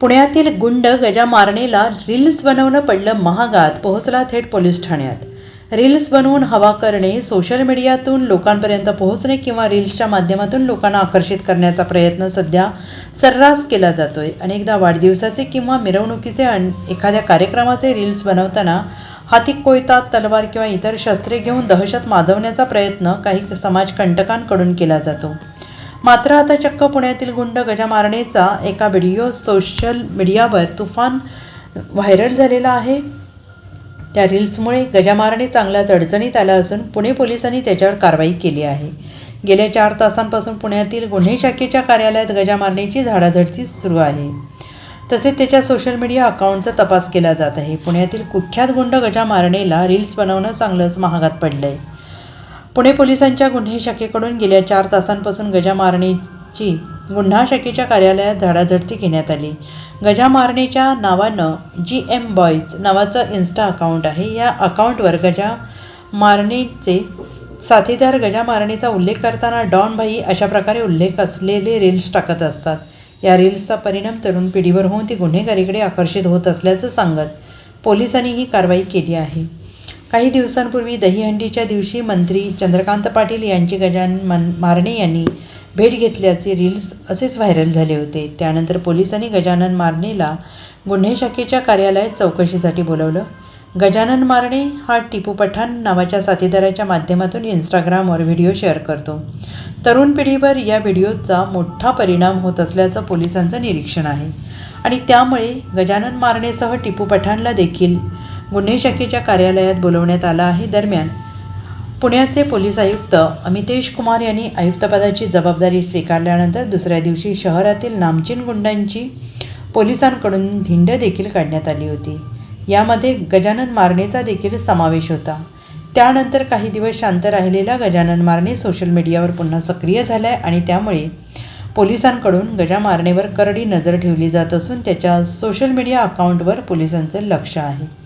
पुण्यातील गुंड गजा मारणेला रील्स बनवणं पडलं महागात पोहोचला थेट पोलीस ठाण्यात. रील्स बनवून हवा करणे सोशल मीडियातून लोकांपर्यंत पोहोचणे किंवा रील्सच्या माध्यमातून लोकांना आकर्षित करण्याचा प्रयत्न सध्या सर्रास केला जातोय. अनेकदा वाढदिवसाचे किंवा मिरवणुकीचे अन एखाद्या कार्यक्रमाचे रील्स बनवताना हाती कोयता तलवार किंवा इतर शस्त्रे घेऊन दहशत माजवण्याचा प्रयत्न काही समाजकंटकांकडून केला जातो. मात्र आता चक्क पुण्यातील गुंड गजा मारणेचा एका व्हिडिओ सोशल मीडियावर तुफान व्हायरल झालेला आहे. त्या रील्समुळे गजामारणे चांगलाच अडचणीत आला असून पुणे पोलिसांनी त्याच्यावर कारवाई केली आहे. गेल्या चार तासांपासून पुण्यातील गुन्हे शाखेच्या कार्यालयात गजामारणेची झाडाझडती सुरू आहे. तसेच त्याच्या सोशल मीडिया अकाउंटचा तपास केला जात आहे. पुण्यातील कुख्यात गुंड गजा मारणेला रील्स बनवणं चांगलंच महागात पडलं आहे पुणे पोलिसांच्या गुन्हे शाखेकडून गेल्या चार तासांपासून गजा मारणीची गुन्हा शाखेच्या कार्यालयात झाडाझडती घेण्यात आली. गजा मारणीच्या नावानं जी एम बॉईज नावाचं इन्स्टा अकाउंट आहे. या अकाउंटवर गजा मारणीचे साथीदार गजा मारणीचा उल्लेख करताना डॉन भाई अशा प्रकारे उल्लेख असलेले रील्स टाकत असतात. या रील्सचा परिणाम तरुण पिढीवर होऊन ती गुन्हेगारीकडे आकर्षित होत असल्याचं सांगत पोलिसांनी ही कारवाई केली आहे. काही दिवसांपूर्वी दहीहंडीच्या दिवशी मंत्री चंद्रकांत पाटील यांची गजान मन मारणे यांनी भेट घेतल्याचे रील्स असेच व्हायरल झाले होते. त्यानंतर पोलिसांनी गजानन मारणेला गुन्हे शाखेच्या कार्यालयात चौकशीसाठी बोलवलं. गजानन मारणे हा टिपू पठाण नावाच्या साथीदाराच्या माध्यमातून इंस्टाग्रामवर व्हिडिओ शेअर करतो. तरुण पिढीवर या व्हिडिओचा मोठा परिणाम होत असल्याचं पोलिसांचं निरीक्षण आहे. आणि त्यामुळे गजानन मारणेसह टिपू पठाणला देखील गुन्हे शाखेच्या कार्यालयात बोलवण्यात आला आहे. दरम्यान पुण्याचे पोलीस आयुक्त अमितेश कुमार यांनी आयुक्तपदाची जबाबदारी स्वीकारल्यानंतर दुसऱ्या दिवशी शहरातील नामचीन गुंडांची पोलिसांकडून धिंड देखील काढण्यात आली होती. यामध्ये गजानन मारणेचा देखील समावेश होता. त्यानंतर काही दिवस शांत राहिलेला गजानन मारणे सोशल मीडियावर पुन्हा सक्रिय झाला आहे आणि त्यामुळे पोलिसांकडून गजा मारणेवर करडी नजर ठेवली जात असून त्याच्या सोशल मीडिया अकाउंटवर पोलिसांचं लक्ष आहे.